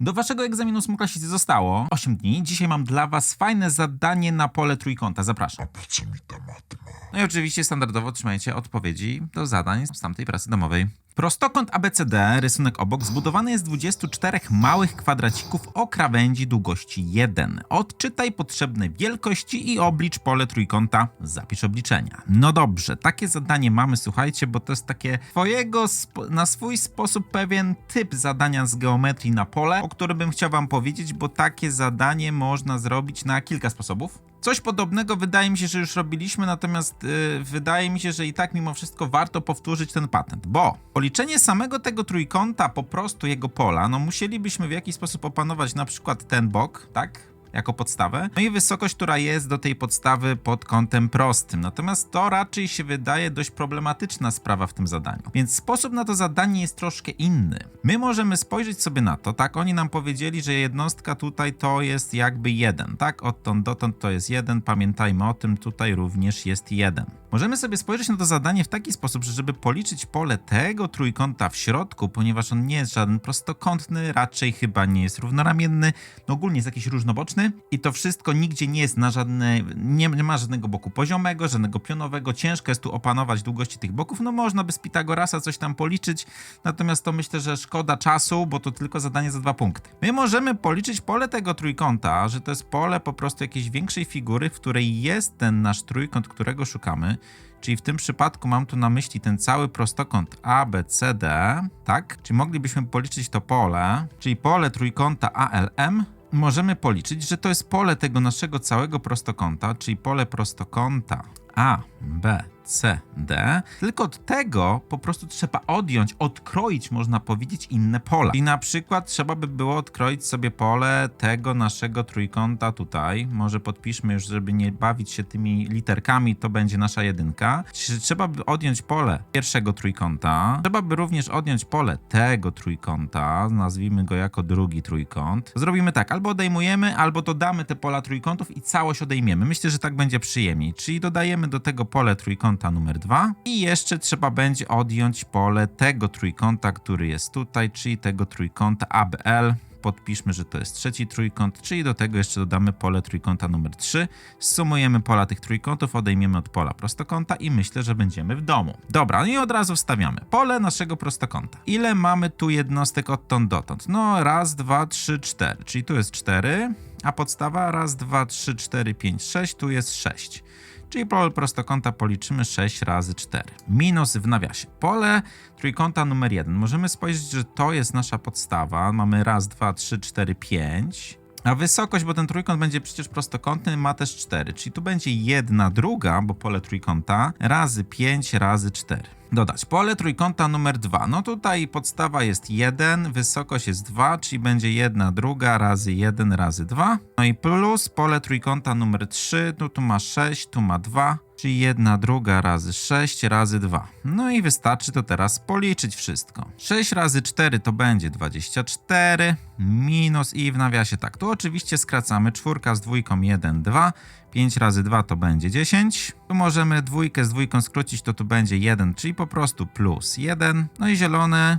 Do waszego egzaminu smuklasicy zostało 8 dni. Dzisiaj mam dla was fajne zadanie na pole trójkąta. Zapraszam. Po co mi ta matma? No i oczywiście standardowo otrzymajcie odpowiedzi do zadań z tamtej pracy domowej. Prostokąt ABCD, rysunek obok, zbudowany jest z 24 małych kwadracików o krawędzi długości 1. Odczytaj potrzebne wielkości i oblicz pole trójkąta. Zapisz obliczenia. No dobrze, takie zadanie mamy, słuchajcie, bo to jest takie twojego, na swój sposób pewien typ zadania z geometrii na pole, o którym bym chciał wam powiedzieć, bo takie zadanie można zrobić na kilka sposobów. Coś podobnego wydaje mi się, że już robiliśmy, natomiast yy, wydaje mi się, że i tak mimo wszystko warto powtórzyć ten patent, bo policzenie samego tego trójkąta, po prostu jego pola, no musielibyśmy w jakiś sposób opanować na przykład ten bok, tak? Jako podstawę, no i wysokość, która jest do tej podstawy pod kątem prostym. Natomiast to raczej się wydaje dość problematyczna sprawa w tym zadaniu. Więc sposób na to zadanie jest troszkę inny. My możemy spojrzeć sobie na to, tak? Oni nam powiedzieli, że jednostka tutaj to jest jakby jeden, tak? Odtąd dotąd to jest jeden. Pamiętajmy o tym, tutaj również jest jeden. Możemy sobie spojrzeć na to zadanie w taki sposób, że żeby policzyć pole tego trójkąta w środku, ponieważ on nie jest żaden prostokątny, raczej chyba nie jest równoramienny, no ogólnie jest jakiś różnoboczny i to wszystko nigdzie nie jest na żadne, nie, nie ma żadnego boku poziomego, żadnego pionowego, ciężko jest tu opanować długości tych boków, no można by z Pitagorasa coś tam policzyć, natomiast to myślę, że szkoda czasu, bo to tylko zadanie za dwa punkty. My możemy policzyć pole tego trójkąta, że to jest pole po prostu jakiejś większej figury, w której jest ten nasz trójkąt, którego szukamy, Czyli w tym przypadku mam tu na myśli ten cały prostokąt ABCD, tak? Czyli moglibyśmy policzyć to pole, czyli pole trójkąta ALM. Możemy policzyć, że to jest pole tego naszego całego prostokąta, czyli pole prostokąta A, B, C, D. Tylko od tego po prostu trzeba odjąć, odkroić, można powiedzieć, inne pola. I na przykład trzeba by było odkroić sobie pole tego naszego trójkąta tutaj. Może podpiszmy już, żeby nie bawić się tymi literkami, to będzie nasza jedynka. Trzeba by odjąć pole pierwszego trójkąta. Trzeba by również odjąć pole tego trójkąta. Nazwijmy go jako drugi trójkąt. Zrobimy tak, albo odejmujemy, albo dodamy te pola trójkątów i całość odejmiemy. Myślę, że tak będzie przyjemniej. Czyli dodajemy do tego pole trójkąta numer dwa i jeszcze trzeba będzie odjąć pole tego trójkąta, który jest tutaj, czyli tego trójkąta ABL. Podpiszmy, że to jest trzeci trójkąt, czyli do tego jeszcze dodamy pole trójkąta numer 3. Sumujemy pola tych trójkątów, odejmiemy od pola prostokąta i myślę, że będziemy w domu. Dobra, no i od razu wstawiamy pole naszego prostokąta. Ile mamy tu jednostek odtąd dotąd? No raz, dwa, trzy, cztery, czyli tu jest 4, a podstawa raz, dwa, trzy, cztery, pięć, sześć, tu jest 6. Czyli pole prostokąta policzymy 6 razy 4. Minus w nawiasie. Pole trójkąta numer 1. Możemy spojrzeć, że to jest nasza podstawa. Mamy raz, dwa, trzy, cztery, pięć. A wysokość, bo ten trójkąt będzie przecież prostokątny, ma też 4. Czyli tu będzie jedna druga, bo pole trójkąta, razy 5 razy 4. Dodać pole trójkąta numer 2. No tutaj podstawa jest 1, wysokość jest 2, czyli będzie 1 druga razy 1 razy 2. No i plus pole trójkąta numer 3, no tu ma 6, tu ma 2, czyli 1 druga razy 6 razy 2. No i wystarczy to teraz policzyć wszystko. 6 razy 4 to będzie 24, minus i w nawiasie tak. Tu oczywiście skracamy czwórka z dwójką 1, 2. 5 razy 2 to będzie 10. Tu możemy dwójkę z dwójką skrócić, to tu będzie 1, czyli po prostu plus 1. No i zielone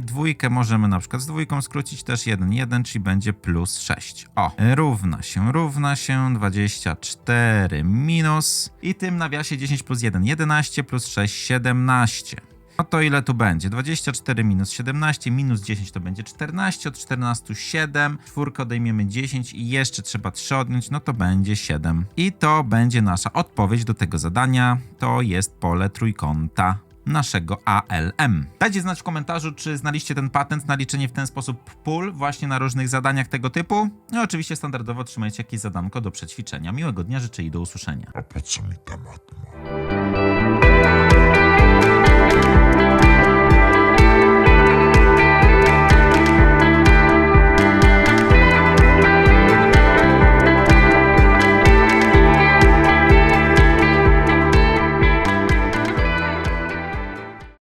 dwójkę możemy na przykład z dwójką skrócić też 1, 1, czyli będzie plus 6. O, równa się, równa się 24 minus i tym nawiasie 10 plus 1, 11 plus 6, 17. No to ile tu będzie? 24 minus 17, minus 10 to będzie 14, od 14 7, czwórkę odejmiemy 10 i jeszcze trzeba 3 odjąć, no to będzie 7. I to będzie nasza odpowiedź do tego zadania, to jest pole trójkąta naszego ALM. Dajcie znać w komentarzu, czy znaliście ten patent na liczenie w ten sposób pól właśnie na różnych zadaniach tego typu. No oczywiście standardowo trzymajcie jakieś zadanko do przećwiczenia. Miłego dnia życzę i do usłyszenia. A po co mi?